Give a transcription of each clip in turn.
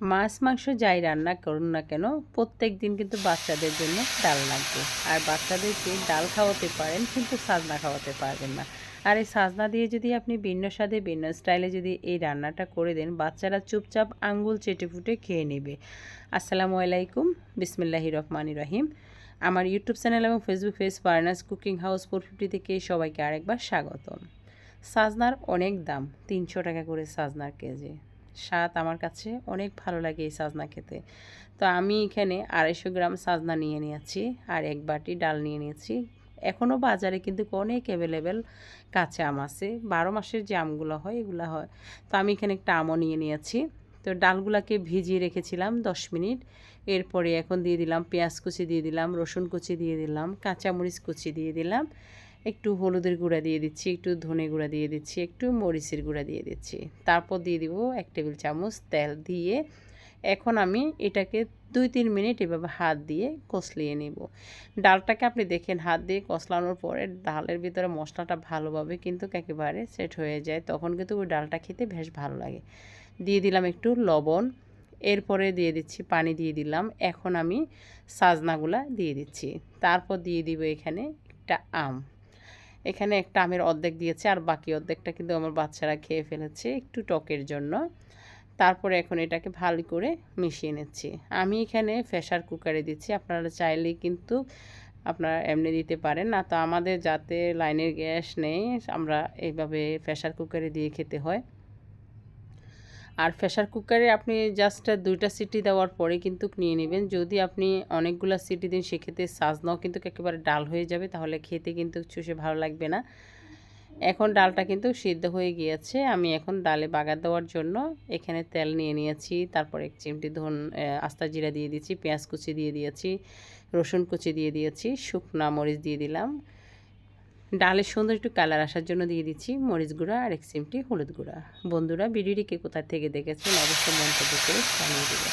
মাছ, মাংস যাই রান্না করুন না কেন, প্রত্যেক দিন কিন্তু বাচ্চাদের জন্য ডাল লাগবে। আর বাচ্চাদেরকে ডাল খাওয়াতে পারেন, কিন্তু সাজনা খাওয়াতে পারবেন না। আর এই সাজনা দিয়ে যদি আপনি ভিন্ন স্বাদে, ভিন্ন স্টাইলে যদি এই রান্নাটা করে দেন, বাচ্চারা চুপচাপ আঙ্গুল চেটে ফুটে খেয়ে নেবে। আসসালামু আলাইকুম বিসমিল্লাহি রহমানি রহিম। আমার ইউটিউব চ্যানেল এবং Facebook page Parna's cooking house four fifty থেকে সবাইকে আরেকবার স্বাগতম। সাজনার অনেক দাম, তিনশো টাকা করে সাজনার কেজি। স্বাদ আমার কাছে অনেক ভালো লাগে এই সাজনা খেতে। তো আমি এখানে আড়াইশো গ্রাম সাজনা নিয়ে নিয়েছি আর এক বাটি ডাল নিয়ে নিয়েছি। এখনও বাজারে কিন্তু অনেক অ্যাভেলেবেল কাঁচা আম আছে। বারো মাসের যে আমগুলো হয়, এগুলো হয়। তো আমি এখানে একটা আমও নিয়ে নিয়েছি। তো ডালগুলোকে ভিজিয়ে রেখেছিলাম দশ মিনিট। এরপরে এখন দিয়ে দিলাম পেঁয়াজ কুচি দিয়ে দিলাম, রসুন কুচি দিয়ে দিলাম, কাঁচামরিচ কুচি দিয়ে দিলাম। একটু হলুদের গুঁড়া দিয়ে দিচ্ছি, একটু ধনে গুঁড়া দিয়ে দিচ্ছি, একটু মরিচের গুঁড়া দিয়ে দিচ্ছি। তারপর দিয়ে দিব এক টেবিল চামচ তেল দিয়ে এখন আমি এটাকে দুই তিন মিনিট এভাবে হাত দিয়ে কষলিয়ে নেব। ডালটাকে আপনি দেখেন হাত দিয়ে কষলানোর পরে ডালের ভিতরে মশলাটা ভালোভাবে কিন্তু একেবারে সেট হয়ে যায়, তখন কিন্তু ওই ডালটা খেতে বেশ ভালো লাগে। দিয়ে দিলাম একটু লবণ, এরপরে দিয়ে দিচ্ছি পানি দিয়ে দিলাম, এখন আমি সাজনাগুলা দিয়ে দিচ্ছি। তারপর দিয়ে দিব এখানে একটা আম। এখানে একটা আমের অর্ধেক দিয়েছে আর বাকি অর্ধেকটা কিন্তু আমার বাচ্চারা খেয়ে ফেলেছে একটু টকের জন্য। তারপরে এখন এটাকে ভালো করে মিশিয়ে নিচ্ছি। আমি এখানে প্রেশার কুকারে দিচ্ছি, আপনারা চাইলেই কিন্তু আপনারা এমনি দিতে পারেন। না তো আমাদের যাতে লাইনের গ্যাস নেই, আমরা এইভাবে প্রেশার কুকারে দিয়ে খেতে হয়। আর প্রেশার কুকারে আপনি জাস্ট দুইটা সিটি দেওয়ার পরে কিন্তু নিয়ে নেবেন। যদি আপনি অনেকগুলো সিটি দিন, সেক্ষেত্রে সাজনাও কিন্তু একেবারে ডাল হয়ে যাবে, তাহলে খেতে কিন্তু চুষে ভালো লাগবে না। এখন ডালটা কিন্তু সিদ্ধ হয়ে গিয়েছে। আমি এখন ডালে বাগার দেওয়ার জন্য এখানে তেল নিয়ে নিয়েছি, তারপর এক চিমটি ধন আস্তা জিরা দিয়ে দিয়েছি, পেঁয়াজ কুচি দিয়ে দিয়েছি, রসুন কুচি দিয়ে দিয়েছি, শুকনা মরিচ দিয়ে দিলাম। ডালের সুন্দর একটু কালার আসার জন্য দিয়ে দিচ্ছি মরিচ গুঁড়া আর এক চিমটি হলুদ গুঁড়া। বন্ধুরা ভিডিওটিকে কোথা থেকে দেখেছেন অবশ্যই মন্তব্য করে জানিয়ে দেবে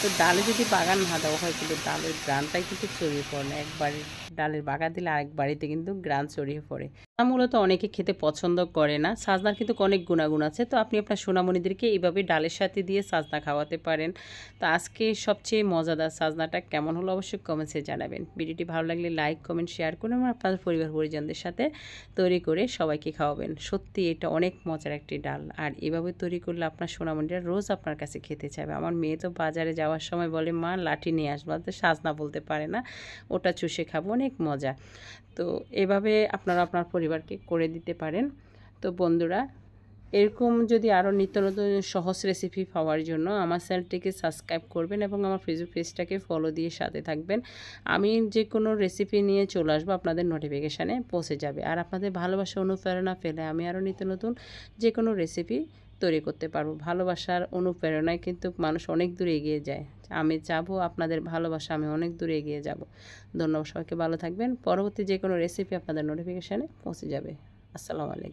তো ডালে যদি বাগান না দেওয়া হয়, কিন্তু ডালের গ্রানটাই কিন্তু ছড়িয়ে পড়ে না। একবার ডালের বাগান দিলে আরেক বাড়িতে কিন্তু গ্রান ছড়িয়ে পড়ে। মূলত অনেকে খেতে পছন্দ করে না। সাজনার কিন্তু অনেক গুণাগুণ আছে। তো আপনি আপনার সোনামণিদেরকে এইভাবে ডালের সাথে দিয়ে সাজনা খাওয়াতে পারেন। তো আজকে সবচেয়ে মজাদার সাজনাটা কেমন হলো অবশ্যই কমেন্টসে জানাবেন। ভিডিওটি ভালো লাগলে লাইক কমেন্ট শেয়ার করুন এবং আপনাদের পরিবার, পরিজনদের সাথে তৈরি করে সবাইকে খাওয়াবেন। সত্যি এটা অনেক মজার একটি ডাল। আর এভাবে তৈরি করলে আপনার সোনামণিরা রোজ আপনার কাছে খেতে চাইবে। আমার মেয়ে তো বাজারে যাওয়ার সময় বলে, মা, লাঠি নিয়ে আসব। তো সাজনা বলতে পারে না। ওটা চুষে খাব, অনেক মজা। তো এভাবে আপনারা আপনার পরিবারকে করে দিতে পারেন। তো বন্ধুরা, এরকম যদি আরও নিত্য নতুন সহজ রেসিপি পাওয়ার জন্য আমার চ্যানেলটিকে সাবস্ক্রাইব করবেন এবং আমার ফেসবুক পেজটাকে ফলো দিয়ে সাথে থাকবেন। আমি যে কোনো রেসিপি নিয়ে চলে আসব, আপনাদের নোটিফিকেশানে পৌঁছে যাবে। আর আপনাদের ভালোবাসা অনুপ্রেরণা পেলে আমি আরও নিত্য নতুন যে কোনো রেসিপি তৈরি করতে পারব। ভালোবাসার অনুপ্রেরণায় কিন্তু মানুষ অনেক দূরে এগিয়ে যায়। আমি চাবো, আপনাদের ভালোবাসা, আমি অনেক দূরে এগিয়ে যাব। ধন্যবাদ সবাইকে, ভালো থাকবেন। পরবর্তী যে কোনো রেসিপি আপনাদের নোটিফিকেশানে পৌঁছে যাবে। আসসালামু আলাইকুম।